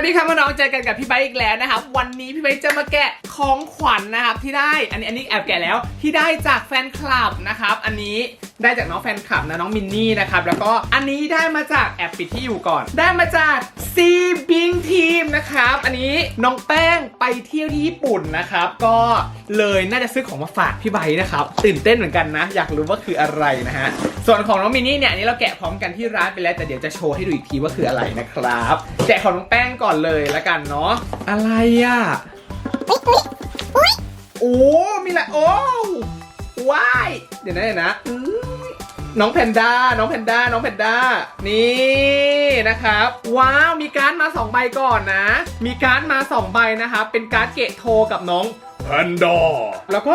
วัสดีครับน้องเจอกันกับพี่ไบอีกแล้วนะครับ วันนี้พี่ไบจะมาแกะของขวัญนะครับที่ได้ อันนี้อันนี้แอบแกะแล้วที่ได้จากแฟนคลับนะครับ อันนี้ ได้จากน้องแฟนคลับนะน้องมินนี่นะครับ แล้วก็อันนี้ได้มาจากแอบปิดที่อยู่ก่อน ได้มาจากซีบิงทีมนะครับ อันนี้น้องแป้งไปเที่ยวที่ญี่ปุ่นนะครับ ก็เลยน่าจะซื้อของมาฝากพี่ไบค์นะครับ ตื่นเต้นเหมือนกันนะ อยากรู้ว่าคืออะไรนะฮะ ส่วนของน้องมินนี่เนี่ยอันนี้เราแกะพร้อมกันที่ร้านไปแล้ว แต่เดี๋ยวจะโชว์ให้ดูอีกทีว่าคืออะไรนะครับแกะของน้องแป้งก่อนเลยละกันเนาะอะไรอะโอ้มีหลายโอ้ว้ายเดี๋ยวนะเดี๋ยวนะอื้อ น้องแพนด้า น้องแพนด้า น้องแพนด้า นี่นะครับ ว้าว มีการ์ดมา 2 ใบก่อนนะ มีการ์ดมา 2 ใบนะครับ เป็นการ์ดเกะโทกับน้องแพนด้า แล้วก็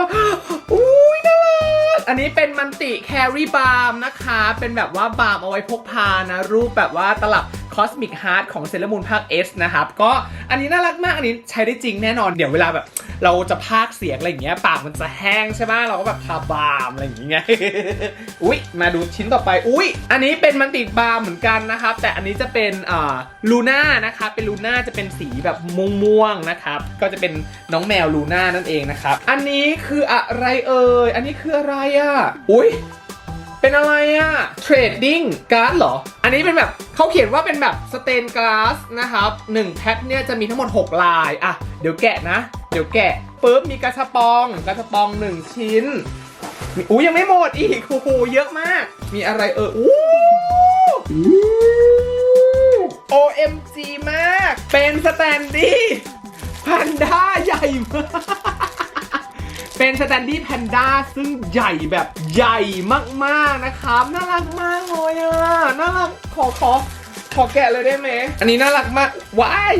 อุ้ยน่ารัก อันนี้เป็นมันติแครีบาร์มนะคะ เป็นแบบว่าบาร์มเอาไว้พกพานะ รูปแบบว่าตลับคอสมิกฮาร์ดของเซเลมูนภาค S นะครับ ก็อันนี้น่ารักมาก อันนี้ใช้ได้จริงแน่นอน เดี๋ยวเวลาแบบ เราจะพากเสียงอะไรอย่างเงี้ยปากมันจะแห้งใช่ไหมเราก็แบบทาบาร์มอะไรอย่างเงี้ยอุ๊ยมาดูชิ้นต่อไปอุ๊ยอันนี้เป็นมันติดบาร์มเหมือนกันนะครับ แต่อันนี้จะเป็นอ่าลูน่านะคะเป็นลูน่าจะเป็นสีแบบม่วงๆนะครับ ก็จะเป็นน้องแมวลูน่านั่นเองนะครับ อันนี้คืออะไรเอ่ยอันนี้คืออะไรอะอุ๊ยเป็นอะไรอะเทรดดิ้งการ์ดเหรอ อันนี้เป็นแบบเขาเขียนว่าเป็นแบบสเตนก a าสนะครับ1แพ็คเนี่ยจะมีทั้งหมด 6 ลาย อะ เดี๋ยวแกะนะ เดี๋ยวแกะปุ๊บมีกระชปองกระชปอง1ชิ้นอู้ยังไม่หมดอีกโอ้โหเยอะมาก มีอะไรเอออู้ OMG มาก เป็นสแตนดี้พันด้าใหญ่มากเป็นสแตนดี้แพนด้าซึ่งใหญ่แบบใหญ่มากๆนะครับน่ารักมากเลยอะน่ารักขอขอขอแกะเลยได้ไหม อันนี้น่ารักมากว้าย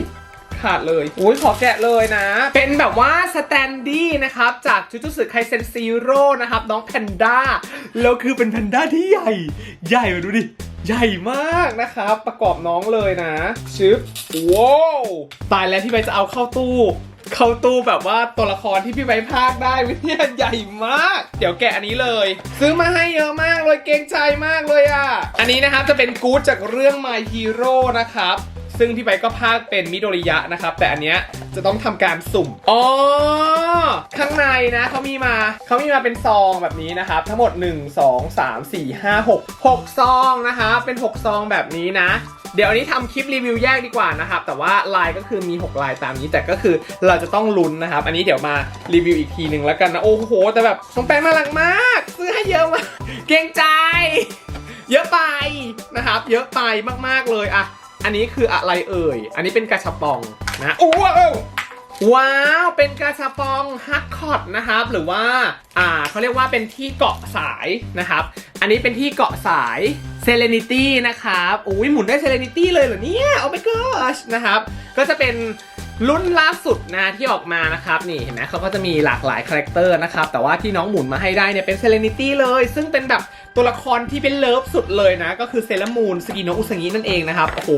ขาดเลยอุ้ยขอแกะเลยนะ เป็นแบบว่าสแตนดี้นะครับ จากจุจุสึไคเซนซีโร่นะครับ น้องแพนด้าแล้วคือเป็นแพนด้าที่ใหญ่ ใหญ่มาดูดิ ใหญ่มากนะครับ ประกอบน้องเลยนะชึบว้าวตายแล้วพี่ใบจะเอาเข้าตู้เข้าตู้แบบว่าตัวละครที่พี่ใบภาคได้วิทยาใหญ่มาก เดี๋ยวแกะอันนี้เลย ซื้อมาให้เยอะมากเลยเกรงใจมากเลยอะ อันนี้นะครับจะเป็นกู๊ดจากเรื่อง My Hero นะครับ ซึ่งพี่ใบก็ภาคเป็นมิโดริยะนะครับ แต่อันเนี้ยจะต้องทำการสุ่มอ๋อข้างในนะเขามีมาเขามีมาเป็นซองแบบนี้นะครับ ทั้งหมด 1 2 3 4 5 6 6 ซองนะคะเป็น 6 ซองแบบนี้นะเดี๋ยวอันนี้ทำคลิปรีวิวแยกดีกว่านะครับ แต่ว่าลายก็คือมี 6 ลายตามนี้แต่ก็คือเราจะต้องลุ้นนะครับ อันนี้เดี๋ยวมารีวิวอีกทีหนึ่งแล้วกันนะโอ้โห แต่แบบน้องแป้งน่ารักมาก ซื้อให้เยอะมาก เกรงใจ เยอะไปนะครับ เยอะไปมากๆเลยอะ อันนี้คืออะไรเอ่ย อันนี้เป็นกระชับปองนะโอ้ว้าวว้าว เป็นกระชับปองฮักคอตนะครับ หรือว่า อ่าเขาเรียกว่าเป็นที่เกาะสายนะครับ อันนี้เป็นที่เกาะสายเซเลนิตี้นะครับ อุ้ยหมุนได้เซเลนิตี้เลยเหรอเนี่ย โอ้ my gosh นะครับ ก็จะเป็น รุ่นล่าสุดนะที่ออกมานะครับนี่เห็นไหมเขาก็จะมีหลากหลายคาแรคเตอร์นะครับแต่ว่าที่น้องหมุนมาให้ได้เนี่ยเป็นเซเลนิตี้เลย ซึ่งเป็นแบบตัวละครที่เป็นเลิฟสุดเลยนะ ก็คือเซเลมูนสกิโนอุสงินั่นเองนะครับโอ้โห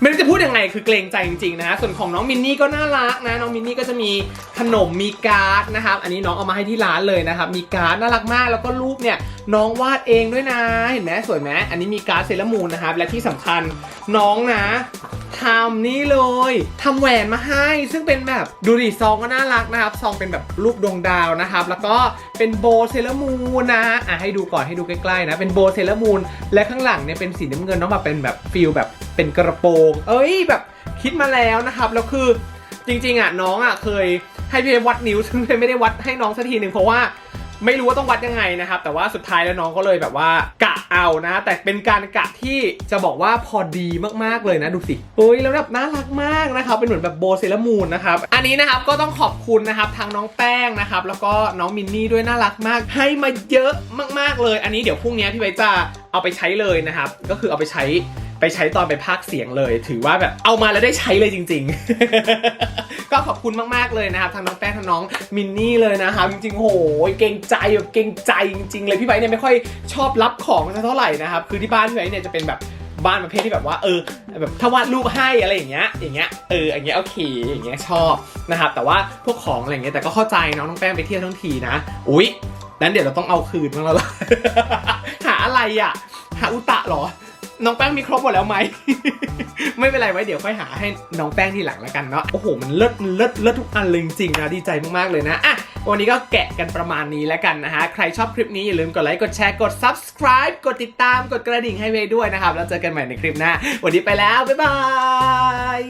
ไม่รู้จะพูดยังไงคือเกรงใจจริงๆนะส่วนของน้องมินนี่ก็น่ารักนะน้องมินนี่ก็จะมีขนมมีการ์ดนะครับอันนี้น้องเอามาให้ที่ร้านเลยนะครับมีการ์ดน่ารักมาก แล้วก็รูปเนี่ยน้องวาดเองด้วยนะ เห็นไหมสวยไหมอันนี้มีการ์ดเซเลมูนนะครับและที่สำคัญน้องนะ ทำนี่เลยทำแหวนมาให้ ซึ่งเป็นแบบดูดิซองก็น่ารักนะครับ ซองเป็นแบบรูปดวงดาวนะครับ แล้วก็เป็นโบเซเลมูนนะอะให้ดูก่อนให้ดูใกล้ๆนะ เป็นโบเซเลมูนและข้างหลังเนี่ยเป็นสีน้ำเงินเน้องมาเป็นแบบฟิลแบบเป็นกระโปรง เอ้ยแบบคิดมาแล้วนะครับแล้วคือจริงๆอะน้องอะเคยให้พี่วัดนิ้วซึ่งพี่ไม่ได้วัดให้น้องสักทีหนึ่งเพราะว่า ไม่รู้ว่าต้องวัดยังไงนะครับ แต่ว่าสุดท้ายแล้วน้องก็เลยแบบว่ากะเอานะ แต่เป็นการกะที่จะบอกว่าพอดีมากๆเลยนะดูสิโอ้ยแล้วแบบน่ารักมากนะครับเป็นเหมือนแบบโบเซรามูนนะครับอันนี้นะครับก็ต้องขอบคุณนะครับทางน้องแป้งนะครับแล้วก็น้องมินนี่ด้วยน่ารักมาก ให้มาเยอะมากๆเลย อันนี้เดี๋ยวพรุ่งนี้พี่ใบจะเอาไปใช้เลยนะครับ ก็คือเอาไปใช้ไปใช้ตอนไปพากเสียงเลย ถือว่าแบบเอามาแล้วได้ใช้เลยจริง ๆ ก็ขอบคุณมากๆเลยนะครับทั้งน้องแป้งทั้งน้องมินนี่เลยนะครับจริงๆโหยเก่งใจแบบเก่งใจจริง ๆ เลยพี่ไบเนี่ยไม่ค่อยชอบรับของสักเท่าไหร่นะครับคือที่บ้านพี่ไบเนี่ยจะเป็นแบบบ้านประเภทที่แบบว่าเออแบบถ้าวาดรูปให้อะไรอย่างเงี้ยอย่างเงี้ยเอออย่างเงี้ยโอเคอย่างเงี้ยชอบนะครับแต่ว่าพวกของอะไรเงี้ยแต่ก็เข้าใจน้องน้องแป้งไปเที่ยวทั้งทีนะ อุ๊ยนั้นเดี๋ยวเราต้องเอาคืนบ้างแล้วล่ะ อะไรอะ หาอุตะเหรอ น้องแป้งมีครบหมดแล้วไหม ไม่เป็นไรไว้เดี๋ยวค่อยหาให้น้องแป้งทีหลังแล้วกันเนาะ โอ้โห มันเลิศเลิศเลิศทุกอันเลยจริงๆนะดีใจมากๆเลยนะอะวันนี้ก็แกะกันประมาณนี้แล้วกันนะฮะ ใครชอบคลิปนี้อย่าลืมกดไลค์ กดแชร์ กด subscribe กดติดตาม กดกระดิ่งให้เวด้วยนะครับ แล้วเจอกันใหม่ในคลิปหน้า วันนี้ไปแล้ว บ๊ายบาย